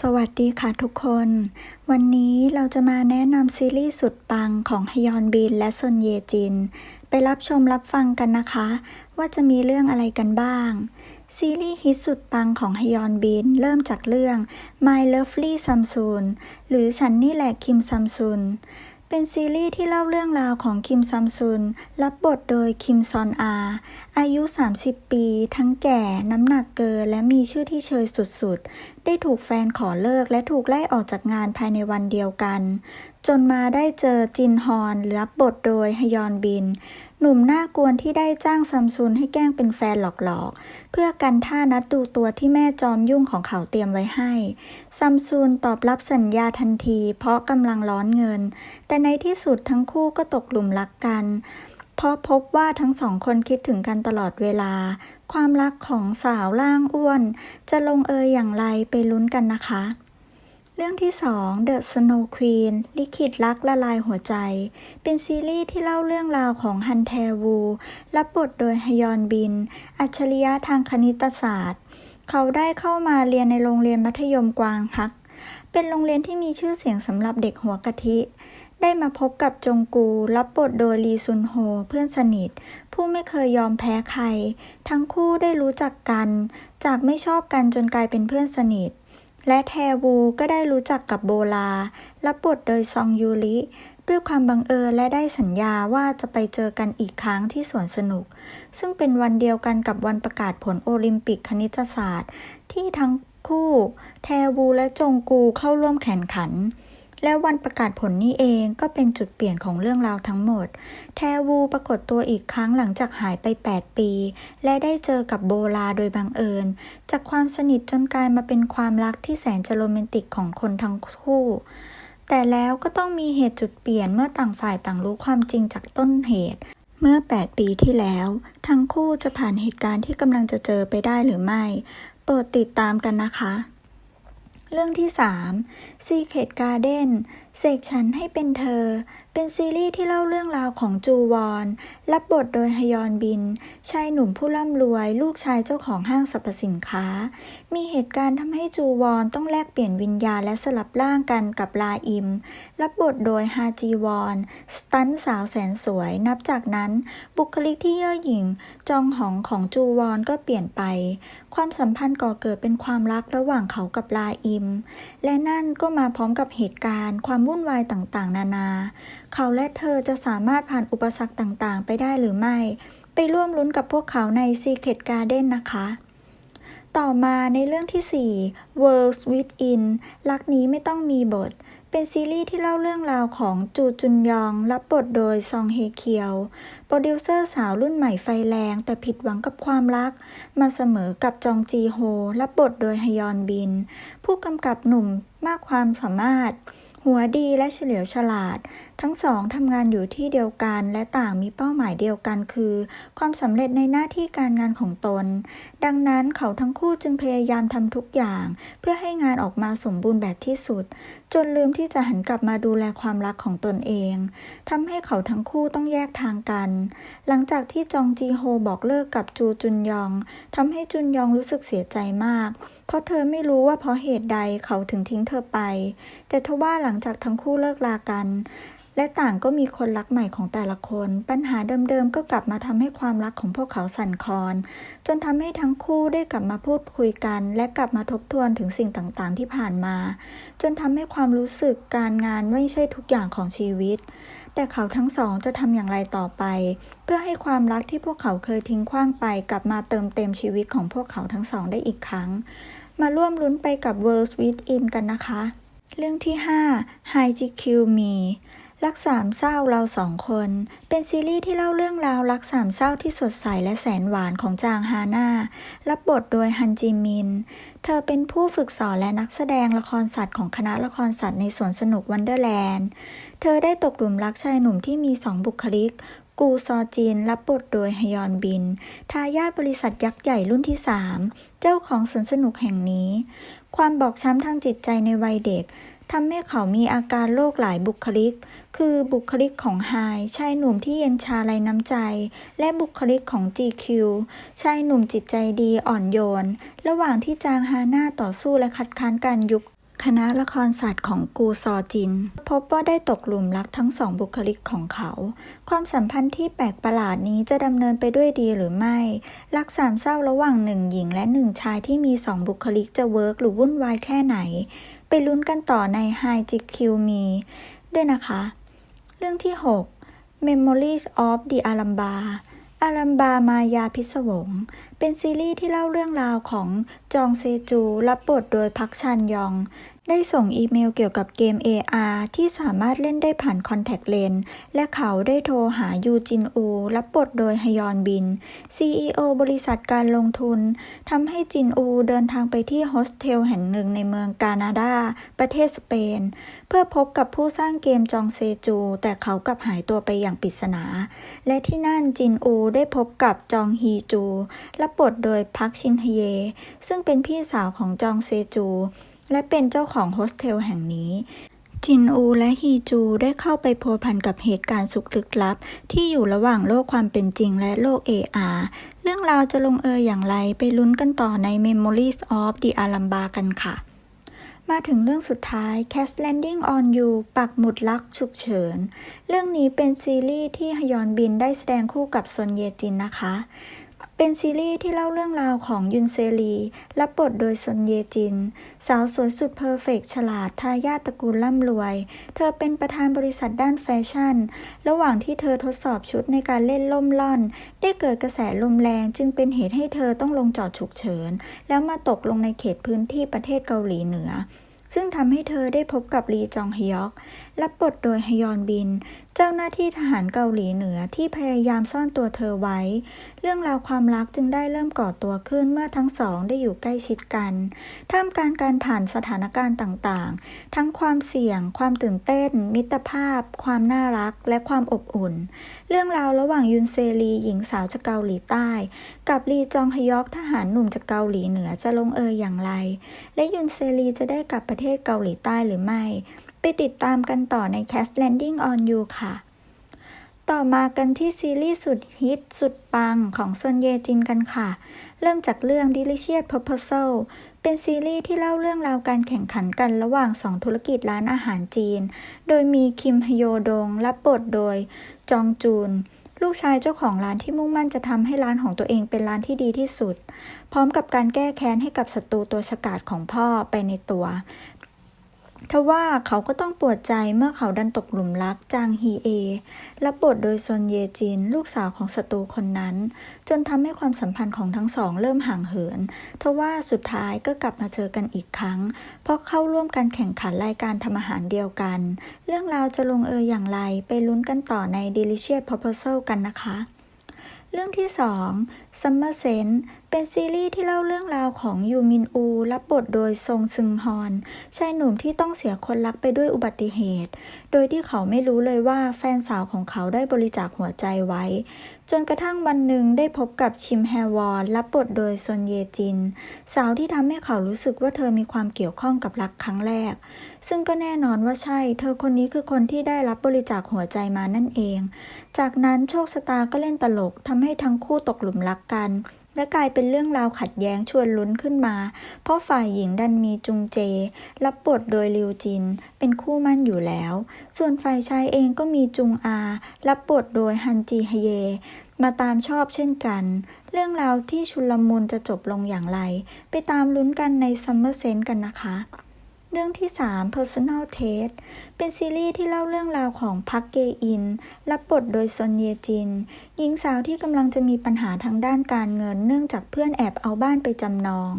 สวัสดีค่ะทุกคน วันนี้เราจะมาแนะนำซีรีส์สุดปังของฮยอนบินและซนเยจิน ไปรับชมรับฟังกันนะคะ ว่าจะมีเรื่องอะไรกันบ้าง ซีรีส์ฮิตสุดปังของฮยอนบินเริ่มจากเรื่อง My Lovely Samsoon หรือฉันนี่แหละคิมซัมซุนเป็นซีรีส์ที่เล่าเรื่องราวของคิมซัมซุน รับบทโดยคิมซอนอา อายุ 30 ปี ทั้งแก่ น้ำหนักเกิน และมีชื่อที่เชยสุดๆ ได้ถูกแฟนขอเลิกและถูกไล่ออกจากงานภายในวันเดียวกัน จนมาได้เจอจินฮอนรับบทโดยฮยอนบิน หนุ่มหน้ากวนที่ได้จ้างซัมซุนให้แกล้งเป็นแฟนหลอกๆ เพื่อกันท่านัดดูตัวที่แม่จอมยุ่งของเขาเตรียมไว้ให้ ซัมซุนตอบรับสัญญาทันที เพราะกำลังร้อนเงิน แต่ในที่สุดทั้งคู่ก็ตกหลุมรักกัน เพราะพบว่าทั้งสองคนคิดถึงกันตลอดเวลา ความรักของสาวร่างอ้วน จะลงเอยอย่างไรไปลุ้นกันนะคะ เรื่องที่ 2 The Snow Queen ลิขิตรักละลายหัวใจ เป็นซีรีส์ที่เล่าเรื่องราวของฮันแทวู รับบทโดยฮยอนบิน อัจฉริยะทางคณิตศาสตร์ เขาได้เข้ามาเรียนในโรงเรียนมัธยมกวางฮัก เป็นโรงเรียนที่มีชื่อเสียงสำหรับเด็กหัวกะทิ ได้มาพบกับจงกู รับบทโดยลีซุนโฮเพื่อนสนิท ผู้ไม่เคยยอมแพ้ใคร ทั้งคู่ได้รู้จักกัน จากไม่ชอบกันจนกลายเป็นเพื่อนสนิท และแทวูก็ได้รู้จักกับโบลา รับบทโดยซองยูริด้วยความบังเอิญและได้สัญญาว่าจะไปเจอกันอีกครั้งที่สวนสนุก ซึ่งเป็นวันเดียวกันกับวันประกาศผลโอลิมปิกคณิตศาสตร์ ที่ทั้งคู่ แทวูและจงกูเข้าร่วมแข่งขัน และวันประกาศผลนี้เองก็เป็นจุดเปลี่ยนของเรื่องราวทั้งหมด แทวูปรากฏตัวอีกครั้งหลังจากหายไป 8 ปี และได้เจอกับโบลาโดยบังเอิญ จากความสนิทจนกลายมาเป็นความรักที่แสนจะโรแมนติกของคนทั้งคู่แต่แล้วก็ต้องมีเหตุจุดเปลี่ยนเมื่อต่างฝ่ายต่างรู้ความจริงจากต้นเหตุ เมื่อ 8 ปีที่แล้ว ทั้งคู่จะผ่านเหตุการณ์ที่กำลังจะเจอไปได้หรือไม่ โปรดติดตามกันนะคะ เรื่องที่ 3 Secret Garden เสกฉันให้เป็นเธอ เป็นซีรีส์ที่เล่าเรื่องราวของจูวอน รับบทโดยฮยอนบิน ชายหนุ่มผู้ร่ำรวย ลูกชายเจ้าของห้างสรรพสินค้า มีเหตุการณ์ทำให้จูวอนต้องแลกเปลี่ยนวิญญาณและสลับร่างกันกับลาอิม รับบทโดยฮาจีวอน สตันสาวแสนสวย นับจากนั้น บุคลิกที่เย่อหยิ่ง จองหองของจูวอนก็เปลี่ยนไป ความสัมพันธ์ก่อเกิดเป็นความรักระหว่างเขากับลาอิมและนั่นก็มาพร้อมกับเหตุการณ์ ความวุ่นวายต่างๆ นานา เขาและเธอจะสามารถผ่านอุปสรรคต่างๆ ไปได้หรือไม่ ไปร่วมลุ้นกับพวกเขาใน Secret Garden นะคะ ต่อมาในเรื่องที่ 4 Worlds Within รักนี้ไม่ต้องมีบท เป็นซีรีส์ที่เล่าเรื่องราวของจูจุนยอง รับบทโดยซองเฮเคียว โปรดิวเซอร์สาวรุ่นใหม่ไฟแรง แต่ผิดหวังกับความรัก มาเสมอกับจองจีโฮ รับบทโดยฮยอนบิน ผู้กำกับหนุ่มมากความสามารถ หัวดีและเฉลียวฉลาด ทั้งสองทำงานอยู่ที่เดียวกันและต่างมีเป้าหมายเดียวกันคือ ความสำเร็จในหน้าที่การงานของตน ดังนั้นเขาทั้งคู่จึงพยายามทำทุกอย่าง เพื่อให้งานออกมาสมบูรณ์แบบที่สุด จนลืมที่จะหันกลับมาดูแลความรักของตนเองทำให้เขาทั้งคู่ต้องแยกทางกัน หลังจากที่จองจีโฮบอกเลิกกับจูจุนยองทำให้จุนยองรู้สึกเสียใจมาก เพราะเธอไม่รู้ว่าเพราะเหตุใดเขาถึงทิ้งเธอไป แต่ทว่าหลังจากทั้งคู่เลิกลากัน และต่างก็มีคนรักใหม่ของแต่ละคน ปัญหาเดิมๆก็กลับมาทำให้ความรักของพวกเขาสั่นคลอน จนทำให้ทั้งคู่ได้กลับมาพูดคุยกัน และกลับมาทบทวนถึงสิ่งต่างๆที่ผ่านมา จนทำให้ความรู้สึกการงานไม่ใช่ทุกอย่างของชีวิต แต่เขาทั้งสองจะทำอย่างไรต่อไป เพื่อให้ความรักที่พวกเขาเคยทิ้งขว้างไปกลับมาเติมเต็มชีวิตของพวกเขาทั้งสองได้อีกครั้ง มาร่วมลุ้นไปกับ World Within กันนะคะ เรื่องที่ 5 High GQ Me รักสามเศร้าเราสองคน เป็นซีรีส์ที่เล่าเรื่องราวรักสามเศร้าที่สดใสและแสนหวานของจางฮาน่า รับบทโดยฮันจิมิน เธอเป็นผู้ฝึกสอนและนักแสดงละครสัตว์ของคณะละครสัตว์ในสวนสนุกวันเดอร์แลนด์ เธอได้ตกหลุมรักชายหนุ่มที่มีสองบุคลิก กูซอจีนรับบทโดยฮยอนบิน ทายาทบริษัทยักษ์ใหญ่รุ่นที่ 3 เจ้าของสวนสนุกแห่งนี้ ความบอบช้ำทางจิตใจในวัยเด็ก ทำให้เขามีอาการโรคหลายบุคลิก คือบุคลิกของไฮชายหนุ่มที่เย็นชาไรน้ำใจ และบุคลิกของ GQ ชายหนุ่มจิตใจดีอ่อนโยน ระหว่างที่จางฮาน่าต่อสู้และคัดค้านการยุบคณะละครศาสตร์ของกูซอจิน พบว่าได้ตกหลุมรักทั้งสองบุคลิกของเขา ความสัมพันธ์ที่แปลกประหลาดนี้จะดำเนินไปด้วยดีหรือไม่ รักสามเศร้าระหว่างหนึ่งหญิงและหนึ่งชายที่มีสองบุคลิกจะเวิร์กหรือวุ่นวายแค่ไหน ลุ้นกันต่อใน High g q m e ด้วยนะคะ เรื่องที่ 6 Memories of the Alhambra อารัมบามายาพิศวง เป็นซีรีส์ที่เล่าเรื่องราวของจองเซจู รับบทโดยพักชันยอง ได้ส่งอีเมลเกี่ยวกับเกม AR ที่สามารถเล่นได้ผ่านคอนแทคเลนส์และเขาได้โทรหายูจินอูรับบทโดยฮยอนบิน CEO บริษัทการลงทุนทำให้จินอูเดินทางไปที่โฮสเทลแห่งหนึ่งในเมืองกานาดา ประเทศสเปน เพื่อพบกับผู้สร้างเกมจองเซจู แต่เขากลับหายตัวไปอย่างปริศนา และที่นั่นจินอูได้พบกับจองฮีจู รับบทโดยพักชินฮเย ซึ่งเป็นพี่สาวของจองเซจู และเป็นเจ้าของโฮสเทลแห่งนี้ จินอูและฮีจูได้เข้าไปพัวพันกับเหตุการณ์สุขลึกลับ ที่อยู่ระหว่างโลกความเป็นจริงและโลก AR เรื่องราวจะลงเอยอย่างไรไปลุ้นกันต่อใน Memories of the Alhambra กันค่ะมาถึงเรื่องสุดท้าย Cast Landing on You ปักหมุดรักฉุกเฉิน เรื่องนี้เป็นซีรีส์ที่ฮยอนบินได้แสดงคู่กับซนเยจินนะคะ เป็นซีรีส์ที่เล่าเรื่องราวของยุนเซรีรับบทโดยซอนเยจิน สาวสวยสุดเพอร์เฟกฉลาดทายาทตระกูลร่ำรวย เธอเป็นประธานบริษัทด้านแฟชั่น ระหว่างที่เธอทดสอบชุดในการเล่นล่มล่อน ได้เกิดกระแสลมแรงจึงเป็นเหตุให้เธอต้องลงจอดฉุกเฉิน แล้วมาตกลงในเขตพื้นที่ประเทศเกาหลีเหนือซึ่งทำให้เธอได้พบกับลีจองฮยอก รับบทโดยฮยอนบิน เจ้าหน้าที่ทหารเกาหลีเหนือที่พยายามซ่อนตัวเธอไว้ เรื่องราวความรักจึงได้เริ่มก่อตัวขึ้นเมื่อทั้งสองได้อยู่ใกล้ชิดกัน ท่ามกลางการผ่านสถานการณ์ต่างๆ ทั้งความเสี่ยง ความตื่นเต้น มิตรภาพ ความน่ารัก และความอบอุ่น เรื่องราวระหว่างยุนเซรีหญิงสาวจากเกาหลีใต้ กับลีจองฮยอกทหารหนุ่มจากเกาหลีเหนือจะลงเอยอย่างไร และยุนเซรีจะได้กลับประเทศเกาหลีใต้หรือไม่ ไปติดตามกันต่อใน Cast Landing on You ค่ะ ต่อมากันที่ซีรีส์สุดฮิตสุดปังของซนเยจินกันค่ะ เริ่มจากเรื่อง Delicious Proposal เป็นซีรีส์ที่เล่าเรื่องราวการแข่งขันกันระหว่างสองธุรกิจร้านอาหารจีน โดยมีคิมฮโยดงรับบทโดยจองจูนลูกชายเจ้าของร้านที่มุ่งมั่นจะทำให้ร้านของตัวเองเป็นร้านที่ดีที่สุด พร้อมกับการแก้แค้นให้กับศัตรูตัวฉกาจของพ่อไปในตัว ทว่าเขาก็ต้องปวดใจเมื่อเขาดันตกหลุมรักจางฮีเอรับบทโดยซนเยจิน ลูกสาวของศัตรูคนนั้น จนทำให้ความสัมพันธ์ของทั้งสองเริ่มห่างเหิน ทว่าสุดท้ายก็กลับมาเจอกันอีกครั้ง เพราะเข้าร่วมการแข่งขันรายการทำอาหารเดียวกัน เรื่องราวจะลงเอยอย่างไรไปลุ้นกันต่อใน Delicious Proposal กันนะคะ เรื่องที่ 2 Summer Sense เป็นซีรีส์ที่เล่าเรื่องราวของยูมินอู รับบทโดยซงซึงฮอน ชายหนุ่มที่ต้องเสียคนรักไปด้วยอุบัติเหตุ โดยที่เขาไม่รู้เลยว่าแฟนสาวของเขาได้บริจาคหัวใจไว้ จนกระทั่งวันหนึ่งได้พบกับชิมแฮวอน รับบทโดยซอนเยจิน สาวที่ทำให้เขารู้สึกว่าเธอมีความเกี่ยวข้องกับรักครั้งแรก ซึ่งก็แน่นอนว่าใช่ เธอคนนี้คือคนที่ได้รับบริจาคหัวใจมานั่นเอง จากนั้นโชคชะตาก็เล่นตลกทำให้ทั้งคู่ตกหลุมรักกัน และกลายเป็นเรื่องราวขัดแย้งชวนลุ้นขึ้นมา เพราะฝ่ายหญิงดันมีจุงเจ รับบทโดยลิวจิน เป็นคู่มั่นอยู่แล้ว ส่วนฝ่ายชายเองก็มีจุงอา รับบทโดยฮันจีฮเย มาตามชอบเช่นกัน เรื่องราวที่ชุลมุนจะจบลงอย่างไร ไปตามลุ้นกันในซัมเมอร์เซนต์กันนะคะ เรื่องที่ 3 Personal Taste เป็นซีรีส์ที่เล่าเรื่องราวของพักเกอิน รับบทโดยซอนเยจิน หญิงสาวที่กำลังจะมีปัญหาทางด้านการเงิน เนื่องจากเพื่อนแอบเอาบ้านไปจำนอง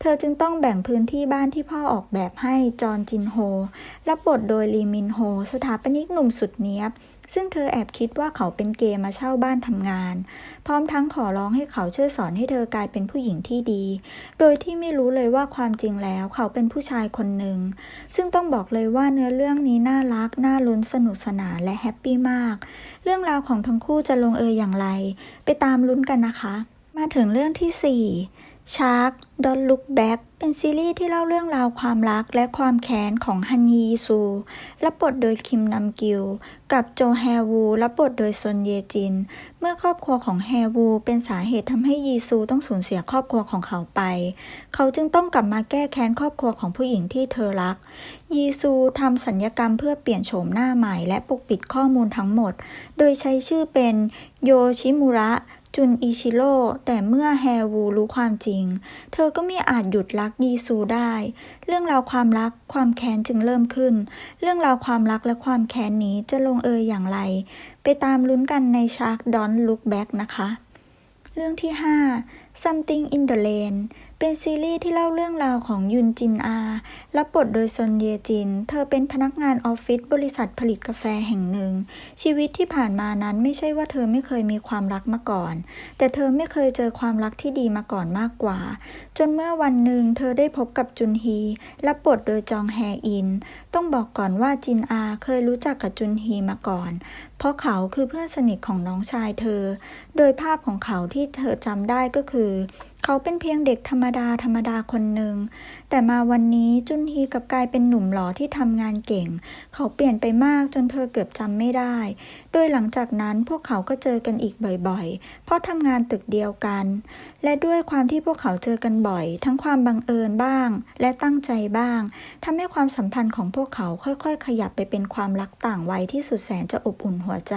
เธอจึงต้องแบ่งพื้นที่บ้านที่พ่อออกแบบให้จอนจินโฮ รับบทโดยลีมินโฮ สถาปนิกหนุ่มสุดเนี้ยบ ซึ่งเธอแอบคิดว่าเขาเป็นเกย์มาเช่าบ้านทำงาน พร้อมทั้งขอร้องให้เขาช่วยสอนให้เธอกลายเป็นผู้หญิงที่ดี โดยที่ไม่รู้เลยว่าความจริงแล้วเขาเป็นผู้ชายคนหนึ่ง ซึ่งต้องบอกเลยว่าเนื้อเรื่องนี้น่ารัก น่าลุ้นสนุกสนานและแฮปปี้มาก เรื่องราวของทั้งคู่จะลงเอยอย่างไร ไปตามลุ้นกันนะคะ มาถึงเรื่องที่ 4 Shark Don't Look Back เป็นซีรีส์ที่เล่าเรื่องราวความรักและความแค้นของฮันยีซู รับบทโดยคิมนัมกิล กับโจแฮวู รับบทโดยซนเยจิน เมื่อครอบครัวของแฮวูเป็นสาเหตุทำให้ยีซูต้องสูญเสียครอบครัวของเขาไป เขาจึงต้องกลับมาแก้แค้นครอบครัวของผู้หญิงที่เธอรัก ยีซูทำสัญญกรรมเพื่อเปลี่ยนโฉมหน้าใหม่และปกปิดข้อมูลทั้งหมด โดยใช้ชื่อเป็นโยชิมุระ จุนอิชิโร่แต่เมื่อแฮวูรู้ความจริง เธอก็ไม่อาจหยุดรักยีซูได้ เรื่องราวความรักความแค้นจึงเริ่มขึ้น เรื่องราวความรักและความแค้นนี้จะลงเอยอย่างไร ไปตามลุ้นกันในชาร์กดอนลุกแบ็กนะคะ เรื่องที่ 5 Something in the Lane เป็นซีรีส์ที่เล่าเรื่องราวของยุนจินอา รับบทโดยซนเยจิน เธอเป็นพนักงานออฟฟิศบริษัทผลิตกาแฟแห่งหนึ่ง ชีวิตที่ผ่านมานั้นไม่ใช่ว่าเธอไม่เคยมีความรักมาก่อน แต่เธอไม่เคยเจอความรักที่ดีมาก่อนมากกว่า จนเมื่อวันหนึ่งเธอได้พบกับจุนฮี รับบทโดยจองแฮอิน ต้องบอกก่อนว่าจินอาเคยรู้จักกับจุนฮีมาก่อน เพราะเขาคือเพื่อนสนิทของน้องชายเธอ โดยภาพของเขาที่เธอจำได้ก็คือ그 เขาเป็นเพียงเด็กธรรมดาธรรมดาคนหนึ่ง แต่มาวันนี้จุนฮีกับกลายเป็นหนุ่มหล่อที่ทำงานเก่ง เขาเปลี่ยนไปมากจนเธอเกือบจำไม่ได้ โดยหลังจากนั้นพวกเขาก็เจอกันอีกบ่อยๆ เพราะทำงานตึกเดียวกัน และด้วยความที่พวกเขาเจอกันบ่อย ทั้งความบังเอิญบ้าง และตั้งใจบ้างทำให้ความสัมพันธ์ของพวกเขาค่อยๆ ขยับไปเป็นความรักต่างวัยที่สุดแสนจะอบอุ่นหัวใจ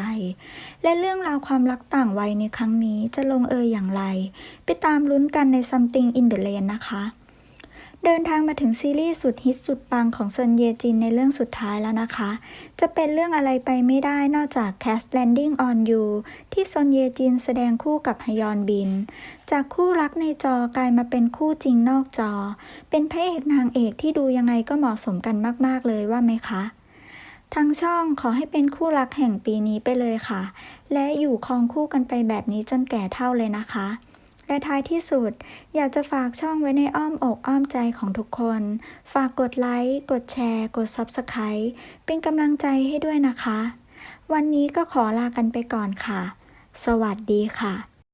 และเรื่องราวความรักต่างวัยในครั้งนี้จะลงเอยอย่างไร ไปตามลุ้นกันกันใน Something in the Lane นะคะ เดินทางมาถึงซีรีส์สุดฮิตสุดปังของเซนเยจินในเรื่องสุดท้ายแล้วนะคะ จะเป็นเรื่องอะไรไปไม่ได้นอกจาก Cast Landing on You ที่ซนเยจินแสดงคู่กับฮยอนบิน จากคู่รักในจอกลายมาเป็นคู่จริงนอกจอ เป็นพระเอกนางเอกที่ดูยังไงก็เหมาะสมกันมาก ๆ เลยว่าไหมคะทางช่องขอให้เป็นคู่รักแห่งปีนี้ไปเลยค่ะ และอยู่ครองคู่กันไปแบบนี้จนแก่เท่าเลยนะคะ และท้ายที่สุด อยากจะฝากช่องไว้ในอ้อมอกอ้อมใจของทุกคน ฝากกดไลค์ กดแชร์ กด Subscribe เป็นกำลังใจให้ด้วยนะคะ วันนี้ก็ขอลากันไปก่อนค่ะ สวัสดีค่ะ